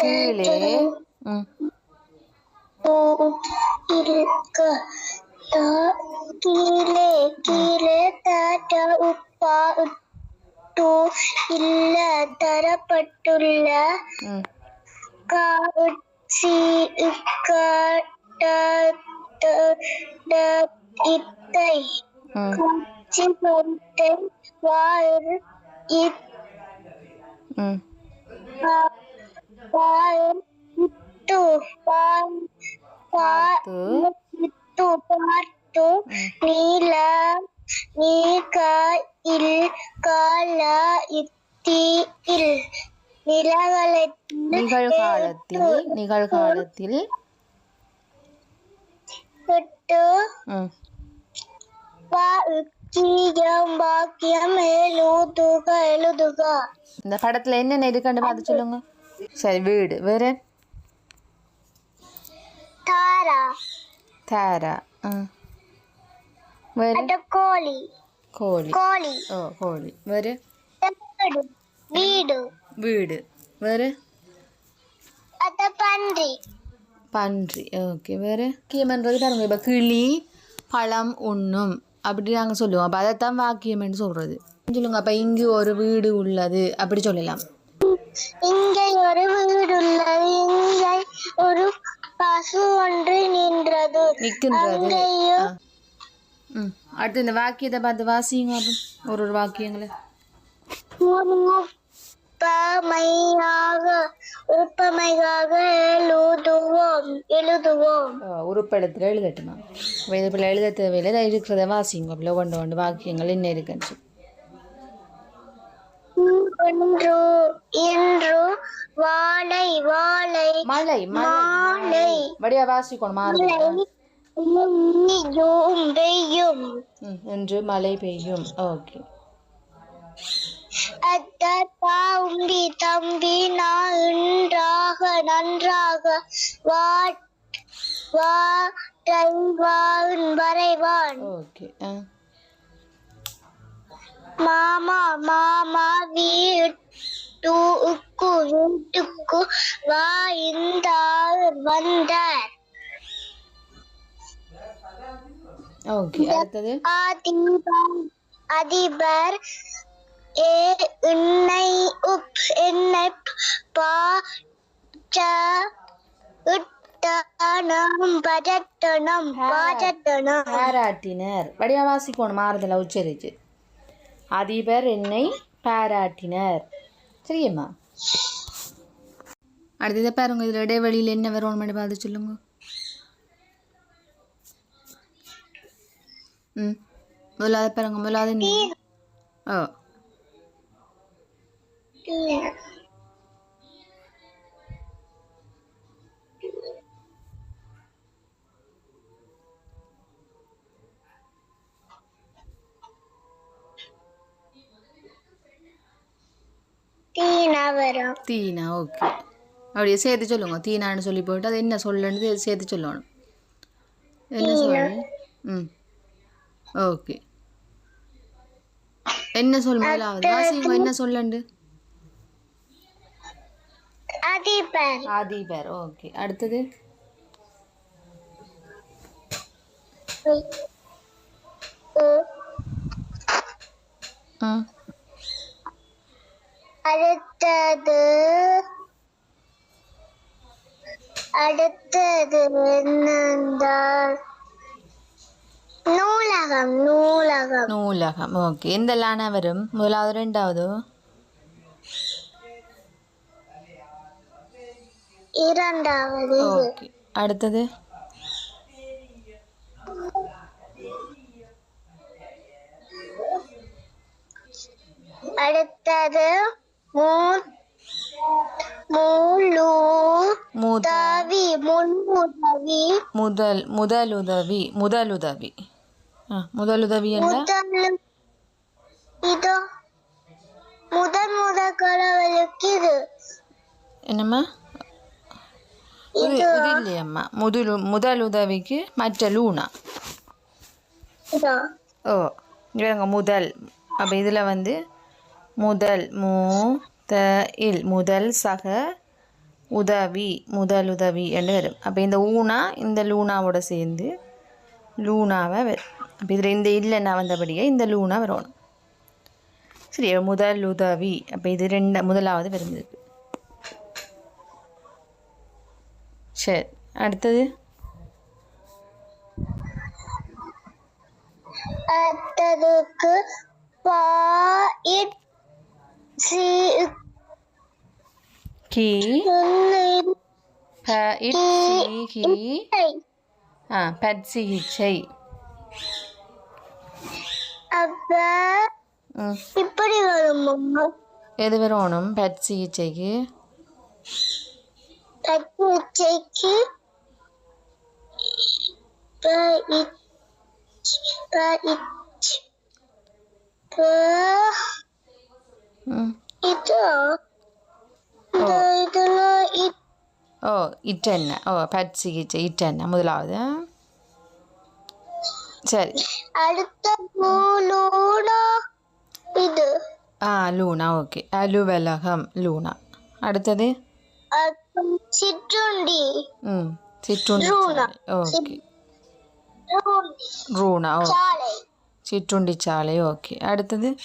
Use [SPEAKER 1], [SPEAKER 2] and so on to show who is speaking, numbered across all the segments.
[SPEAKER 1] கீழே
[SPEAKER 2] இருக்க கீழே கீழே தாத்தா உப்பா உட்டு இல்ல தரப்பட்டுள்ள காட்சி இத்தை காட்சி பொருத்தை வார்
[SPEAKER 1] ம்
[SPEAKER 2] வார் இட்டு வார்
[SPEAKER 1] பார்த்து.
[SPEAKER 2] நீல நீக இல் கால நிலவலத்தில்
[SPEAKER 1] நிகழ்காலத்தில் நிகழ்காலத்தில்
[SPEAKER 2] விட்டு
[SPEAKER 1] ம்
[SPEAKER 2] வாக்கியம் வாக்கியம் எழுதுக எழுதுக.
[SPEAKER 1] இந்த படத்துல என்னென்ன இருக்குன்னு பார்த்து சொல்லுங்க. சரி வீடு. வேற?
[SPEAKER 2] தாரா.
[SPEAKER 1] தாரா. வேற?
[SPEAKER 2] கோழி.
[SPEAKER 1] கோழி.
[SPEAKER 2] கோழி.
[SPEAKER 1] ஓ கோழி. வேற?
[SPEAKER 2] வீடு. வீடு.
[SPEAKER 1] வேற?
[SPEAKER 2] அத பன்றி.
[SPEAKER 1] பன்றி. ஓகே. வேற? வாக்கியம்ன்றது பாருங்க இப்போ கிளி பழம் உண்ணும். அப்படி நாங்கள் சொல்லுவோம். அப்போ அதைத்தான் வாக்கியம்னு சொல்கிறது சொல்லுங்க அப்போ இங்கு ஒரு வீடு உள்ளது. அப்படி சொல்லலாம்.
[SPEAKER 2] இங்கே ஒரு வீடு உள்ளது. இங்கே ஒரு பசு ஒன்று நின்றது.
[SPEAKER 1] நிற்கின்றது. ம். அடுத்து இந்த வாக்கியத்தை பார்த்து வாசிங்க ஒரு ஒரு வாக்கியங்களை.
[SPEAKER 2] உப்பமையாக உப்பமையாக எழுதுவோம் எழுதுவோம்.
[SPEAKER 1] உறுப்பெழுத்தில் எழுதட்டுமா இப்போ இது போல் எழுத தேவையில்லை. இருக்கிறத வாசிங்க அப்போ ஒன்று ஒன்று வாக்கியங்கள் என்ன இருக்குன்னு சொல்லி.
[SPEAKER 2] இன்று இன்று வாழை வாழை மாலை
[SPEAKER 1] வடியா வாசிக்கணும் மாறுது
[SPEAKER 2] பெய்யும் பெய்யும்.
[SPEAKER 1] ம் இன்று மழை பெய்யும். ஓகே.
[SPEAKER 2] அத்த தம்பி தம்பி நான் நன்றாக நன்றாக வரைவான். மாமா மாமா வீட்டுக்கு வீட்டுக்கு வா இந்த வந்தார்.
[SPEAKER 1] ஓகே அடுத்தது.
[SPEAKER 2] அதிபர் அதிபர் ஏ எண்ணெய் உப் பஜட்டனம் பாஜட்டனம்
[SPEAKER 1] பாராட்டினர். வடிவா வாசிக்கணும் மாறுதல உச்சரிச்சு அதிபர் என்னை பாராட்டினர். சரியாம்மா. அடுத்தது பாருங்க இதில் இடைவெளியில் என்ன வரும்? மட்டும் பார்த்து சொல்லுங்க. ம். முதலாவது பாருங்க முதலாவது என்ன? ஓ.
[SPEAKER 2] தீனா வரும்.
[SPEAKER 1] தீனா ஓகே அப்படியே சேர்த்து சொல்லுங்க. தீனான்னு சொல்லி போட்டு அது என்ன சொல்லுன்னு சேர்த்து சொல்லணும். என்ன சொல்லு ம். ஓகே என்ன சொல் முதலாவது? வாசிங்க என்ன சொல்லண்டு?
[SPEAKER 2] அதிபர்
[SPEAKER 1] ஆதிபர். ஓகே. அடுத்தது?
[SPEAKER 2] அடுத்தது அடுத்தது என்னென்றால் நூலகம் நூலகம்.
[SPEAKER 1] நூலகம். ஓகே. எந்த லானா வரும்? முதலாவது ரெண்டாவது?
[SPEAKER 2] இரண்டாவது.
[SPEAKER 1] ஓகே. அடுத்தது?
[SPEAKER 2] அடுத்தது உதவி முன்னுதவி
[SPEAKER 1] முதல். முதலுதவி முதலுதவி. முதலுதவி என்ன?
[SPEAKER 2] இதோ முதல் முதல் கடவுளுக்கு இது.
[SPEAKER 1] என்னம்மா? இது இல்லையம்மா முதல் முதலுதவிக்கு மற்ற லூனா. ஓ இவங்க முதல். அப்போ இதில் வந்து முதல் மூ த இல் முதல் சக உதவி முதல் உதவி என்று வரும். அப்போ இந்த ஊனா இந்த லூனாவோட சேர்ந்து லூனாவை வரும் அப்போ இதில் இந்த இல்லைன்னா வந்தபடியே இந்த லூனா வரணும். சரி முதல் உதவி. அப்போ இது ரெண்டு முதலாவது வரும் சரி அடுத்தது?
[SPEAKER 2] அடுத்ததுக்கு பா இட் சி
[SPEAKER 1] கி.
[SPEAKER 2] உன்னை
[SPEAKER 1] ப இட் சி
[SPEAKER 2] ஐ.
[SPEAKER 1] ஆ பட் சிகிச்சை
[SPEAKER 2] அப்ப
[SPEAKER 1] ம்.
[SPEAKER 2] இப்படி வருமா?
[SPEAKER 1] எது வரணும் பட் சிகிச்சைக்கு
[SPEAKER 2] இட்
[SPEAKER 1] ஓ இட்டென்ன ஓ பட் சிகிச்சை இட்டென்ன முதலாவது. சரி.
[SPEAKER 2] அடுத்த லூனா இது.
[SPEAKER 1] ஆ லூனா ஓகே. அலுவலகம் லூனா. அடுத்தது?
[SPEAKER 2] சிற்றுண்டி.
[SPEAKER 1] ம் சிற்றுண்டி. ஓகே.
[SPEAKER 2] சிற்றுண்டி.
[SPEAKER 1] ரூனா ஓ.
[SPEAKER 2] சாலை.
[SPEAKER 1] சிற்றுண்டி சாலை ஓகே. அடுத்தது?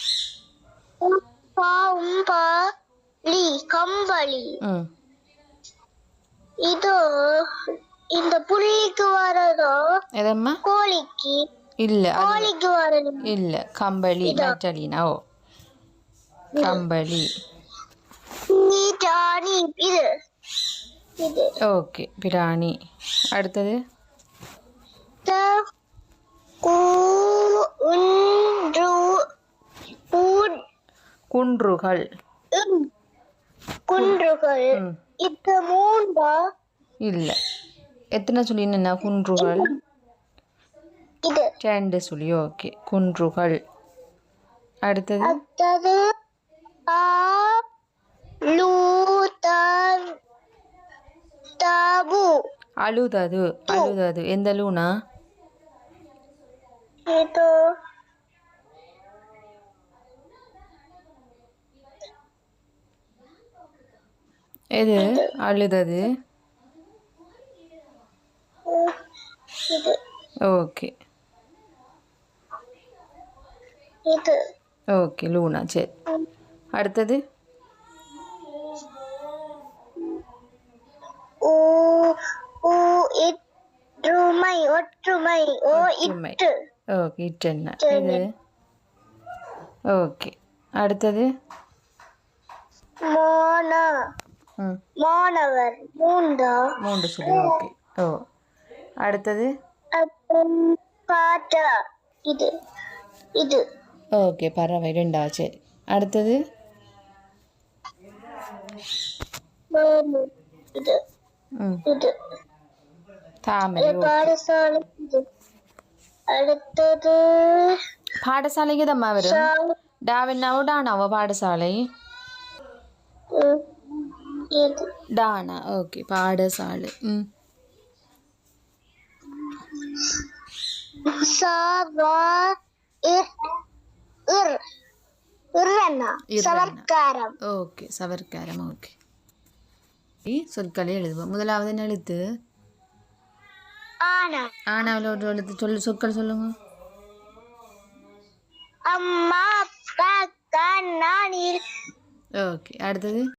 [SPEAKER 2] பாம்பளி கம்பளி. இது இந்த புள்ளிக்கு வரதோ
[SPEAKER 1] எதம்மா?
[SPEAKER 2] கோழிக்கு.
[SPEAKER 1] இல்லை
[SPEAKER 2] கோழிக்கு வரது
[SPEAKER 1] இல்லை கம்பளி மெட்டலினா ஓ. கம்பளி.
[SPEAKER 2] இது
[SPEAKER 1] ஓகே பிராணி. அடுத்தது? குன்றுகள்.
[SPEAKER 2] குன்றுகள். இது மூண்டா
[SPEAKER 1] இல்லை. எத்தனை சொல்லினா குன்றுகள்.
[SPEAKER 2] இது.
[SPEAKER 1] ரெண்டு சொல்லி ஓகே. குன்றுகள். அடுத்தது?
[SPEAKER 2] அடுத்தது ஆ லூ
[SPEAKER 1] அழுதது. அழுதது எந்த லூனா
[SPEAKER 2] இது
[SPEAKER 1] எது? அழுதது. ஓகே. Okay Luna. சரி. அடுத்தது?
[SPEAKER 2] ஊ ஊ இற்றுமை ஒற்றுமை ஓ. இட்டு
[SPEAKER 1] ஓகே இட்டென்ன இது? ஓகே. அடுத்தது?
[SPEAKER 2] மோன. மாணவர் மூண்டா
[SPEAKER 1] மூன்று சொல்லி ஓகே. ஓ. அடுத்தது?
[SPEAKER 2] பாட்டா இது இது.
[SPEAKER 1] ஓகே பறவை ரெண்டா சரி. அடுத்தது?
[SPEAKER 2] இது.
[SPEAKER 1] ம்
[SPEAKER 2] இது
[SPEAKER 1] தாமரை ஓகே
[SPEAKER 2] பாடசாலை இது அடுத்தது
[SPEAKER 1] பாடசாலைக்கு தம்மா வரும்
[SPEAKER 2] சாலை
[SPEAKER 1] டாவின்னாவோ டானாவோ பாடசாலை சொற்களை எழுதுவோம். முதலாவது என்ன எழுத்து?
[SPEAKER 2] ஆனா.
[SPEAKER 1] ஆனாவில் ஒரு எழுத்து சொல்லு சொற்கள் சொல்லுங்க. ஓகே அடுத்தது?